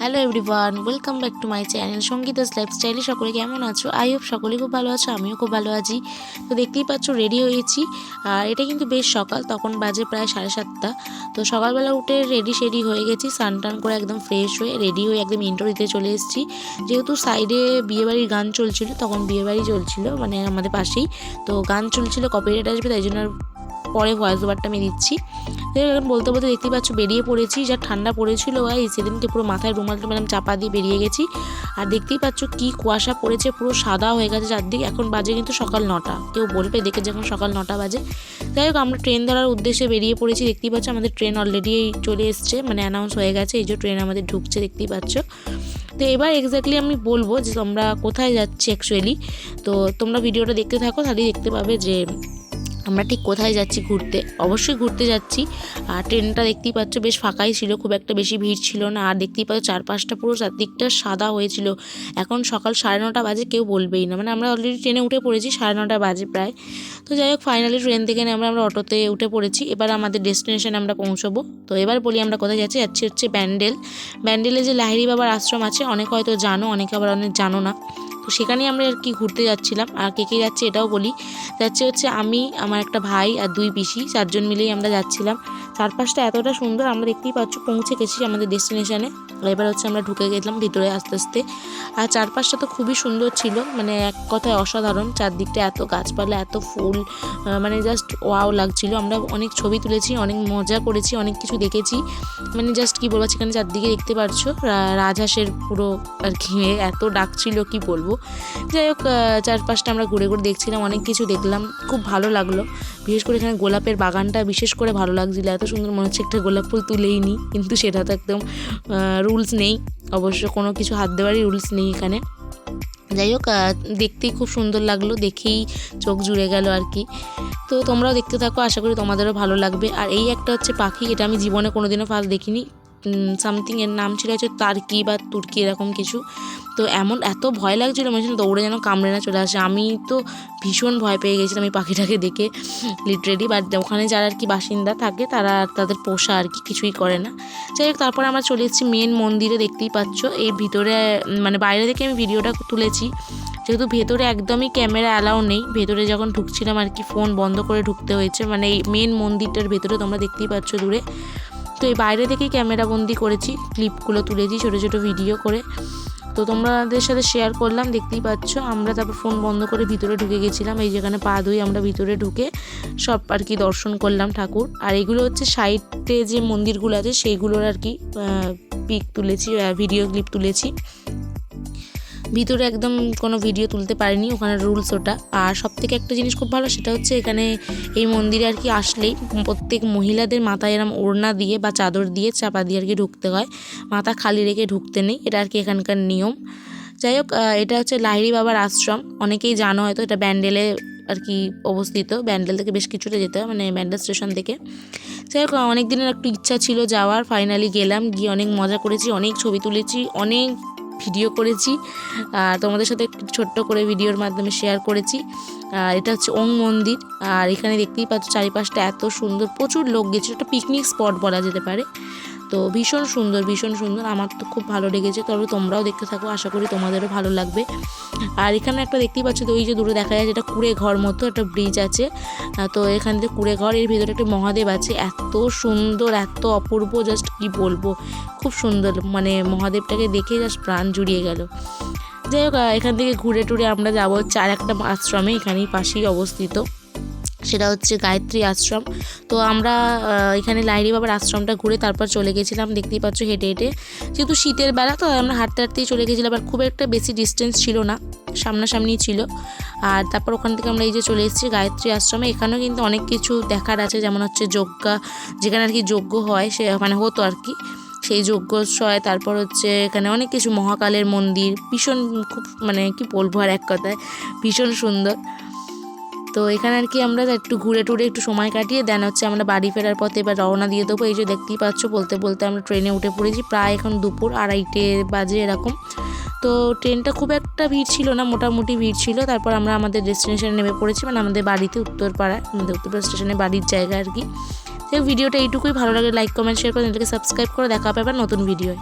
Hello everyone welcome back to my channel Sangeeta's লাইফস্টাইলে সকলে কেমন আছো? আই হোপ সকলে খুব ভালো আছো, আমিও খুব ভালো আছি। তো দেখতেই পাচ্ছ রেডি হয়েছি। আর এটা কিন্তু বেশ সকাল, তখন বাজে প্রায় সাড়ে সাতটা। তো সকালবেলা উঠে রেডি শেডি হয়ে গেছি, স্নান টান করে একদম ফ্রেশ হয়ে রেডি হয়ে একদম ইন্টার দিতে চলে এসেছি। যেহেতু সাইডে বিয়েবাড়ির গান চলছিল, তখন বিয়েবাড়ি চলছিল মানে আমাদের পাশেই। তো গান চলছিল কপিরাইট আসবে, তাই জন্য পরে ভয়েস ওভারটা আমি দিচ্ছি। এখন বলতে বলতে দেখতেই পাচ্ছ বেরিয়ে পড়েছি, যা ঠান্ডা পড়েছিল ভাই সেদিনকে পুরো মাথায় রুমাল টুমাল আমি চাপা দিয়ে বেরিয়ে গেছি। আর দেখতেই পাচ্ছ কি কুয়াশা পড়েছে, পুরো সাদা হয়ে গেছে চারদিকে। এখন বাজে কিন্তু সকাল নটা। কেউ বলবে দেখে যখন সকাল নটা বাজে। যাই হোক, আমরা ট্রেন ধরার উদ্দেশ্যে বেরিয়ে পড়েছি। দেখতেই পাচ্ছ আমাদের ট্রেন অলরেডি চলে এসছে মানে অ্যানাউন্স হয়ে গেছে। এই যে ট্রেন আমাদের ঢুকছে, দেখতেই পাচ্ছ। তো এবার এক্স্যাক্টলি আমি বলব যে তোমরা কোথায় যাচ্ছি অ্যাকচুয়ালি তো তোমরা ভিডিওটা দেখতে থাকো, তাহলেই দেখতে পাবে যে আমরা ঠিক কোথায় যাচ্ছি ঘুরতে? অবশ্যই ঘুরতে যাচ্ছি। আর ট্রেনটা দেখতেই পাচ্ছ বেশ ফাঁকাই ছিল, খুব একটা বেশি ভিড় ছিল না। আর দেখতেই পাচ্ছ চারপাশটা পুরো চারদিকটা সাদা হয়েছিল। এখন সকাল সাড়ে নটা বাজে কেউ বলবেই না। মানে আমরা অলরেডি ট্রেনে উঠে পড়েছি সাড়ে নটা বাজে প্রায়। তো যাই হোক ফাইনালি ট্রেন থেকে নেমে আমরা অটোতে উঠে পড়েছি। এবার আমাদের ডেস্টিনেশনে আমরা পৌঁছবো। তো এবার বলি আমরা কোথায় যাচ্ছি? যাচ্ছি হচ্ছে ব্যান্ডেল। ব্যান্ডেলে যে লাহিড়ি বাবার আশ্রম আছে, অনেক হয়তো জানো, অনেকে আবার অনেক জানো না। তো সেখানেই আমরা আর কি ঘুরতে যাচ্ছিলাম। আর কে কে যাচ্ছে এটাও বলি। যাচ্ছে হচ্ছে আমি, আমার একটা ভাই আর দুই পিসি, চারজন মিলেই আমরা যাচ্ছিলাম। চারপাশটা এতটা সুন্দর, আমরা দেখতেই পাচ্ছ পৌঁছে গেছি আমাদের ডেস্টিনেশনে এবার হচ্ছে আমরা ঢুকে গেলাম ভিতরে আস্তে আস্তে। আর চারপাশটা তো খুবই সুন্দর ছিল মানে এক কথায় অসাধারণ। চারদিকটা এত গাছপালা, এত ফুল মানে জাস্ট ওয়াও লাগছিল। আমরা অনেক ছবি তুলেছি, অনেক মজা করেছি, অনেক কিছু দেখেছি। মানে জাস্ট কি বলব, সেখানে চারদিকে দেখতে পাচ্ছ রাজহাঁসের পুরো আর কি, এত ডাক ছিল, কি বলব। যাই হোক চারপাশটা আমরা ঘুরে ঘুরে দেখছিলাম, অনেক কিছু দেখলাম, খুব ভালো লাগল। বিশেষ করে এখানে গোলাপের বাগানটা বিশেষ করে ভালো লাগছিল, এত সুন্দর মনে হচ্ছে একটা গোলাপ ফুল তুলেই নিই কিন্তু সেটা তো একদম রুলস নেই, অবশ্য কোনো কিছু হাত দেওয়ারই রুলস নেই এখানে। যাই হোক দেখতেই খুব সুন্দর লাগল, দেখেই চোখ জুড়ে গেল আর কি। তো তোমরাও দেখতে থাকো, আশা করি তোমাদেরও ভালো লাগবে। আর এই একটা হচ্ছে পাখি, এটা আমি জীবনে কোনোদিনও ফার্স্ট দেখিনি। সামথিং এর নাম ছিল হচ্ছে তার্কি বা তুর্কি, এরকম কিছু। তো এমন এত ভয় লাগছিল, মনে হচ্ছিল দৌড়ে যেন কামড়ে না চলে আসে। আমি তো ভীষণ ভয় পেয়ে গেছিলাম এই পাখিটাকে দেখে লিটারেলি বাট ওখানে যারা আর কি বাসিন্দা থাকে, তারা তাদের পোষা আর কি কিছুই করে না। যাই হোক, তারপরে আমরা চলে এসেছি মেন মন্দিরে, দেখতেই পাচ্ছ। এই ভিতরে মানে বাইরে থেকে আমি ভিডিওটা তুলেছি। যেহেতু ভেতরে একদমই ক্যামেরা অ্যালাউ নেই, ভেতরে যখন ঢুকছিলাম আর কি ফোন বন্ধ করে ঢুকতে হয়েছে। মানে এই মেন মন্দিরটার ভেতরে তোমরা দেখতেই পাচ্ছ দূরে। তো এই বাইরে থেকেই ক্যামেরা বন্দি করেছি, ক্লিপগুলো তুলেছি, ছোটো ছোটো ভিডিও করে। তো তোমাদের সাথে শেয়ার করলাম, দেখতেই পাচ্ছ, আমরা তারপর ফোন বন্ধ করে ভিতরে ঢুকে গেছিলাম, এই যেখানে পা ধুই আমরা ভিতরে ঢুকে সব আর কি দর্শন করলাম ঠাকুর। আর এগুলো হচ্ছে সাইডে যে মন্দিরগুলো আছে সেইগুলোর আর কি পিক তুলেছি ভিডিও ক্লিপ তুলেছি। ভিতরে একদম কোনো ভিডিও তুলতে পারিনি, ওখানে রুলস ওটা। আর সব থেকে একটা জিনিস খুব ভালো, সেটা হচ্ছে এখানে এই মন্দিরে আর কি আসলেই প্রত্যেক মহিলাদের মাথায় এরম ওড়না দিয়ে বা চাদর দিয়ে চাপা দিয়ে আর কি ঢুকতে হয়। মাথা খালি রেখে ঢুকতে নেই, এটা আর কি এখানকার নিয়ম। যাই হোক এটা হচ্ছে লাহিড়ি বাবার আশ্রম। অনেকেই জানো হয়তো এটা ব্যান্ডেলে আর কি অবস্থিত, ব্যান্ডেল থেকে বেশ কিছুটা যেতে হয় মানে ব্যান্ডেল স্টেশন থেকে। যাই হোক অনেক দিনের একটু ইচ্ছা ছিল যাওয়ার ফাইনালি গেলাম, গিয়ে অনেক মজা করেছি, অনেক ছবি তুলেছি, অনেক ভিডিও করেছি, আর তোমাদের সাথে ছোট্ট করে ভিডিওর মাধ্যমে শেয়ার করেছি। আর এটা হচ্ছে ওং মন্দির, আর এখানে দেখতেই পাচ্ছ চারিপাশটা এত সুন্দর, প্রচুর লোক গেছিল একটা পিকনিক স্পট বলা যেতে পারে। তো ভীষণ সুন্দর ভীষণ সুন্দর। আমার তো খুব ভালো লেগেছে। তবে তোমরাও দেখতে থাকো। আশা করি তোমাদেরও ভালো লাগবে। আর এখানে একটা দেখতেই পাচ্ছ তো ওই যে দূরে দেখা যায় যেটা কুড়ে ঘর মতো একটা ব্রিজ আছে। তো এখান থেকে কুড়ে ঘর, এর ভিতরে একটা মহাদেব আছে। এত সুন্দর, এত অপূর্ব জাস্ট কি বলব? খুব সুন্দর মানে মহাদেবটাকে দেখে জাস্ট প্রাণ জুড়িয়ে গেল। যাই হোক এখান থেকে ঘুরে টুরে আমরা যাব আর একটা আশ্রমে। এখানেই পাশেই অবস্থিত। সেটা হচ্ছে গায়ত্রী আশ্রম। তো আমরা এখানে লাইরি বাবার আশ্রমটা ঘুরে তারপর চলে গেছিলাম, দেখতেই পাচ্ছ হেঁটে হেঁটে। যেহেতু শীতের বেলা, তো আমরা হাঁটতে হাঁটতেই চলে গেছিলাম, আর খুব একটা বেশি ডিস্টেন্স ছিল না, সামনাসামনি ছিল। আর তারপর ওখান থেকে আমরা এই যে চলে এসেছি গায়ত্রী আশ্রমে, এখানেও কিন্তু অনেক কিছু দেখার আছে, যেমন হচ্ছে যজ্ঞা, যেখানে আর কি যজ্ঞ হয়, সে মানে হতো আর কি। সেই যজ্ঞশয় তারপর হচ্ছে এখানে অনেক কিছু, মহাকালের মন্দির, ভীষণ খুব মানে কি বলব আর এক কথায়, ভীষণ সুন্দর। তো এখানে আর কি আমরা একটু ঘুরে টুরে একটু সময় কাটিয়ে দেন হচ্ছে আমরা বাড়ি ফেরার পথে এবার রওনা দিয়ে দেবো। এই যে দেখতেই পাচ্ছ, বলতে বলতে আমরা ট্রেনে উঠে পড়েছি প্রায় এখন দুপুর আড়াইটে বাজে এরকম। তো ট্রেনটা খুব একটা ভিড় ছিল না, মোটামুটি ভিড় ছিল। তারপর আমরা আমাদের ডেস্টিনেশনে নেমে পড়েছি মানে আমাদের বাড়িতে উত্তরপাড়ায়, আমাদের উত্তরপাড়া স্টেশনে বাড়ির জায়গা আর কি। সেই ভিডিওটা এইটুকুই, ভালো লাগে লাইক কমেন্ট শেয়ার করে এটাকে সাবস্ক্রাইব করে দেখা পাবে নতুন ভিডিও